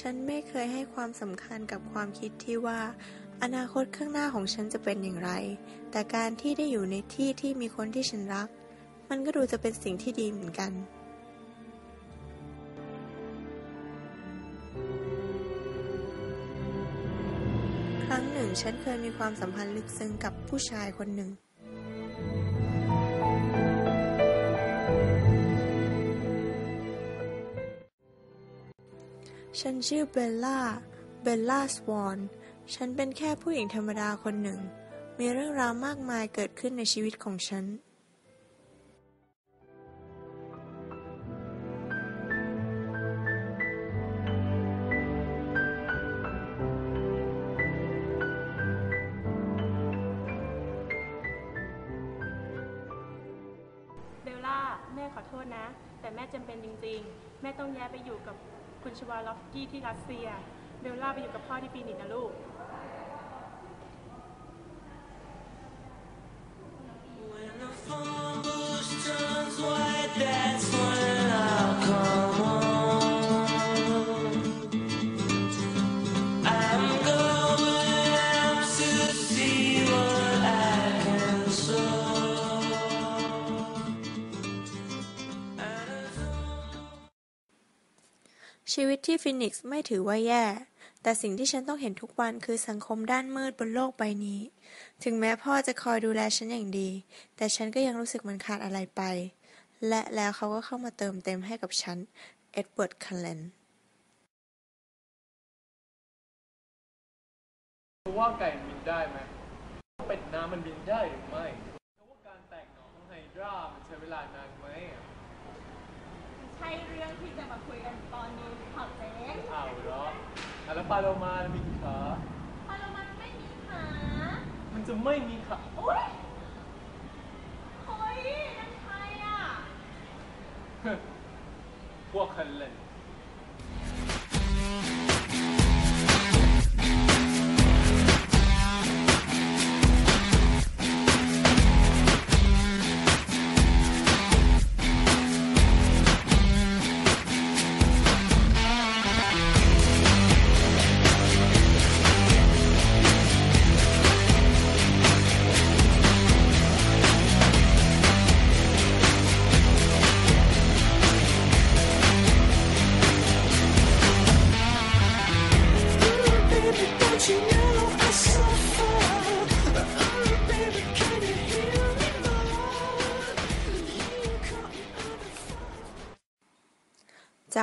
ฉันไม่เคยให้ความสำคัญกับความคิดที่ว่า อนาคตข้างหน้าของฉันจะเป็นอย่างไร แต่การที่ได้อยู่ในที่ที่มีคนที่ฉันรัก มันก็ดูจะเป็นสิ่งที่ดีเหมือนกันครั้งหนึ่งฉันเคยมีความสัมพันธ์ลึกซึ้งกับผู้ชายคนหนึ่ง ฉันชื่อเบลล่า เบลล่าสวอน ฉันเป็นแค่ผู้หญิงธรรมดาคนหนึ่ง มีเรื่องราวมากมายเกิดขึ้นในชีวิตของฉันเบลล่าแม่ขอโทษนะ แต่แม่จำเป็นจริง ๆ แม่ต้องย้ายไปอยู่กับ คุณชวาลอฟสกี้ที่รัสเซีย เบลล่าไปอยู่กับพ่อที่ปีนิดนะลูก ชีวิตที่ฟินิกซ์ไม่ถือว่าแย่ แต่สิ่งที่ฉันต้องเห็นทุกวันคือสังคมด้านมืดบนโลกใบนี้ ถึงแม้พ่อจะคอยดูแลฉันอย่างดี แต่ฉันก็ยังรู้สึกมันขาดอะไรไป และแล้วเขาก็เข้ามาเติมเต็มให้กับฉัน เอ็ดเวิร์ด คัลเลนรู้ว่าไก่บินได้ไหมเป็ดน้ำมันบินได้หรือไม่แล้วว่าการแตกหน่อของไฮดรามันใช้เวลานานไหมอะใช่เรื่องที่จะมาคุยกันตอนนี้ ขอบเจ๊งอ้าวเหรออะแล้วปลาโลมามีกี่ขาพอลมันไม่มีขามันจะไม่มีขาอุ้ยเฮ้ยนั่นใครอะ พวกคันเล่น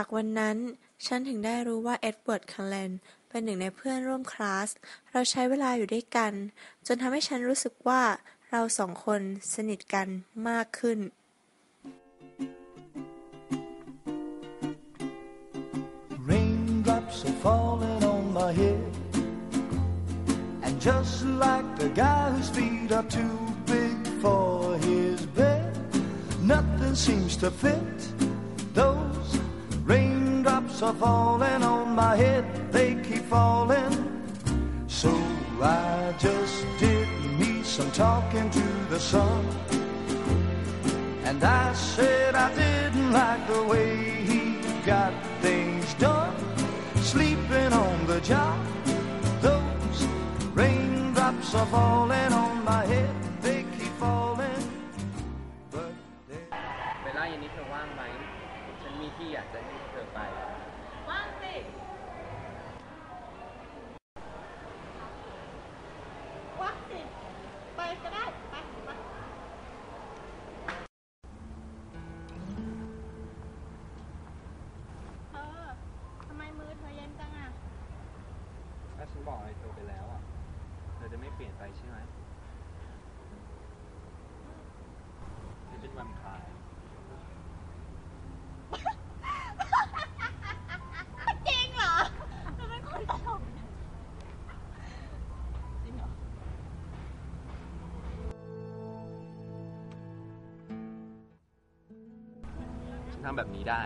จากวันนั้น ฉันถึงได้รู้ว่าเอ็ดเวิร์ดคัลเลนเป็นหนึ่งในเพื่อนร่วมคลาส เราใช้เวลาอยู่ด้วยกัน จนทำให้ฉันรู้สึกว่าเราสองคนสนิทกันมากขึ้น nothing seems to fit. Those raindrops are falling on my head, they keep falling. So I just did me some talking to the sun. And I said I didn't like the way he got things done. Sleeping on the job. Those raindrops are falling on my head. ที่อยากจะให้ ทำแบบนี้ได้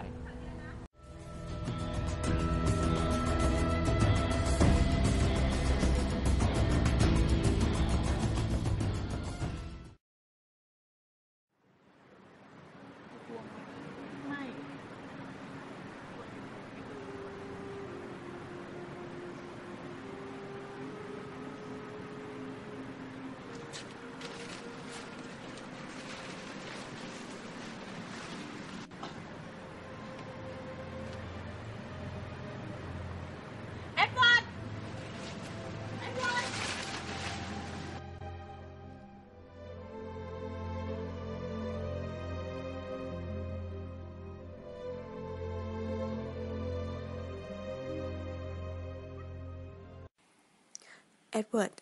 เอ็ดเวิร์ด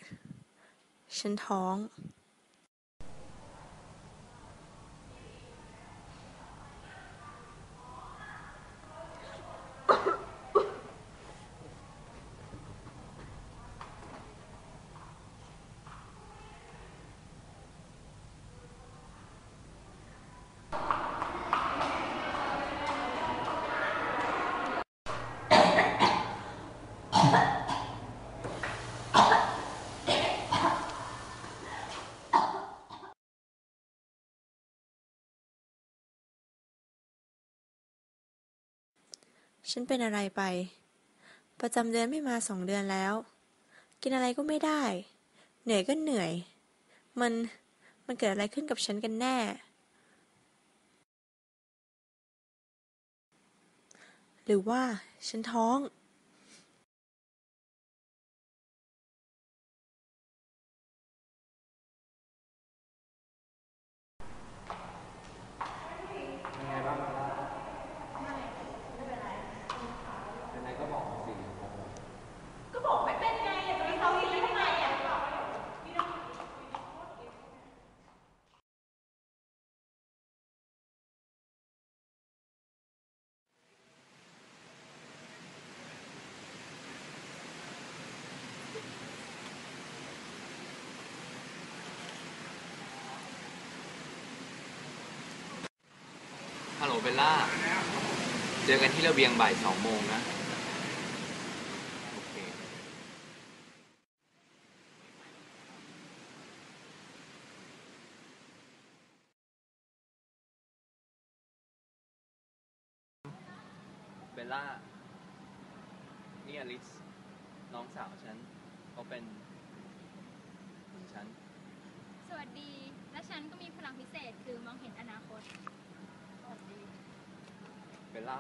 ฉันท้อง ฉันเป็นอะไรไป ประจำเดือนไม่มาสองเดือนแล้ว กินอะไรก็ไม่ได้ เหนื่อยก็เหนื่อย มัน มันเกิดอะไรขึ้นกับฉันกันแน่ หรือว่าฉันท้อง ยังไงบ้างล่ะไม่ไม่เป็นไรเป็นไรก็บอกสิ ฮั ลโหลเบลล่า เจอกันที่ระเบียงบ่ายสองโมงนะ โอเค เบลล่า นี่อลิส น้องสาวฉันเขาเป็นเหมือนฉัน สวัสดี และฉันก็มีพลังพิเศษคือมองเห็นอนาคต เบลล่า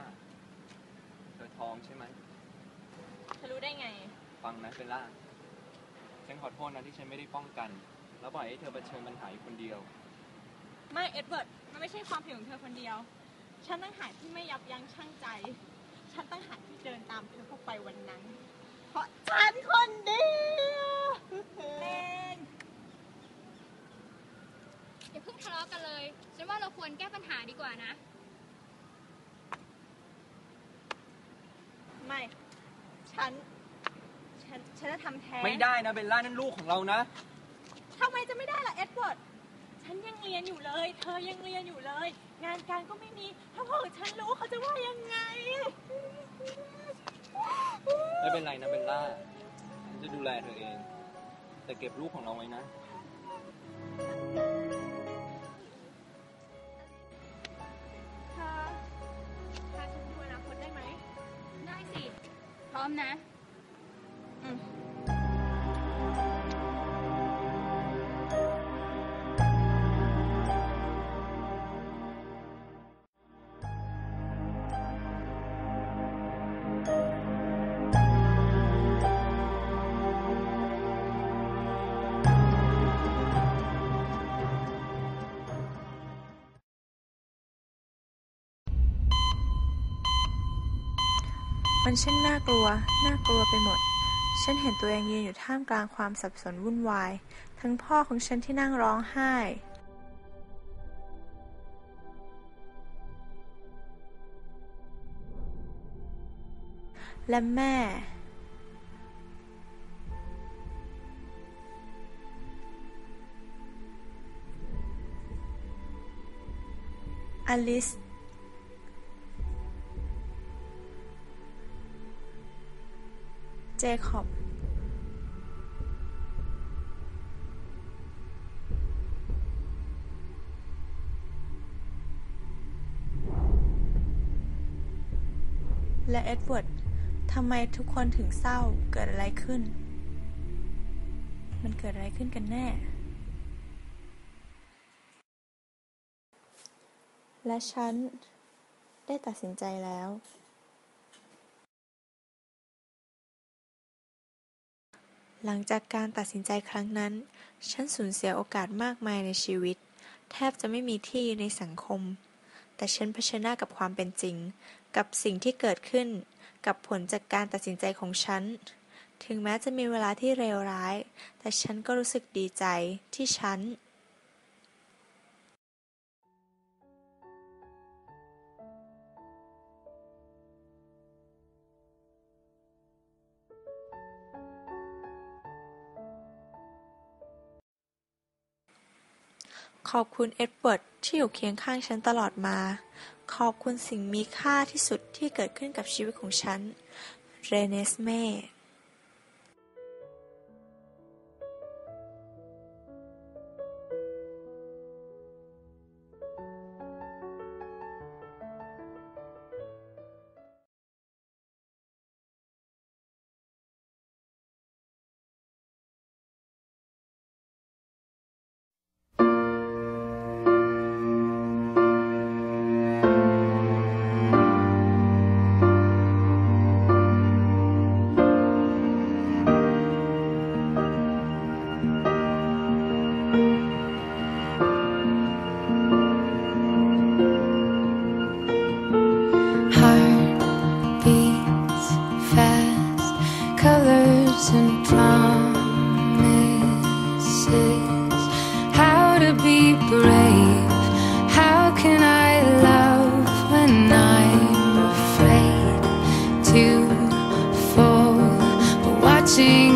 เธอท้องใช่ไหมเธอรู้ได้ไง ฟังนะเบลล่า ฉันขอโทษนะที่ฉันไม่ได้ป้องกัน แล้วปล่อยให้เธอเผชิญปัญหาอยู่คนเดียว ไม่เอ็ดเวิร์ด มันไม่ใช่ความผิดของเธอคนเดียว ฉันตั้งหากที่ไม่ยับยั้งชั่งใจ ฉันตั้งหากที่เดินตามเธอเข้าไปวันนั้น เพราะฉันคนเดียวเล่นอย่าเพิ่งทะเลาะกันเลย ฉันว่าเราควรแก้ปัญหาดีกว่านะ ไม่ ฉัน ฉัน ฉันจะทำแท้งไม่ได้นะเบลล่านั่นลูกของเรานะ ทำไมจะไม่ได้ล่ะเอ็ดเวิร์ด ฉันยังเรียนอยู่เลย เธอยังเรียนอยู่เลย งานการก็ไม่มี ถ้าพ่อกับฉันรู้เขาจะว่ายังไง ไม่เป็นไรนะเบลล่าฉันจะดูแลเธอเอง แต่เก็บลูกของเราไว้นะ พร้ มันช่างน่ากลัว น่ากลัวไปหมด ฉันเห็นตัวเองยืนอยู่ท่ามกลางความสับสนวุ่นวาย ทั้งพ่อของฉันที่นั่งร้องไห้ และแม่อลิส จคอบและเอ็ดเวิร์ด ทำไมทุกคนถึงเศร้า เกิดอะไรขึ้น มันเกิดอะไรขึ้นกันแน่ และฉันได้ตัดสินใจแล้ว หลังจากการตัดสินใจครั้งนั้น ฉันสูญเสียโอกาสมากมายในชีวิต แทบจะไม่มีที่ในสังคม แต่ฉันเผชิญหน้ากับความเป็นจริง กับสิ่งที่เกิดขึ้น กับผลจากการตัดสินใจของฉัน ถึงแม้จะมีเวลาที่เลวร้าย แต่ฉันก็รู้สึกดีใจที่ฉัน ขอบคุณเอ็ดเวิร์ดที่อยู่เคียงข้างฉันตลอดมา ขอบคุณสิ่งมีค่าที่สุดที่เกิดขึ้นกับชีวิตของฉัน เรเนสเม่ watching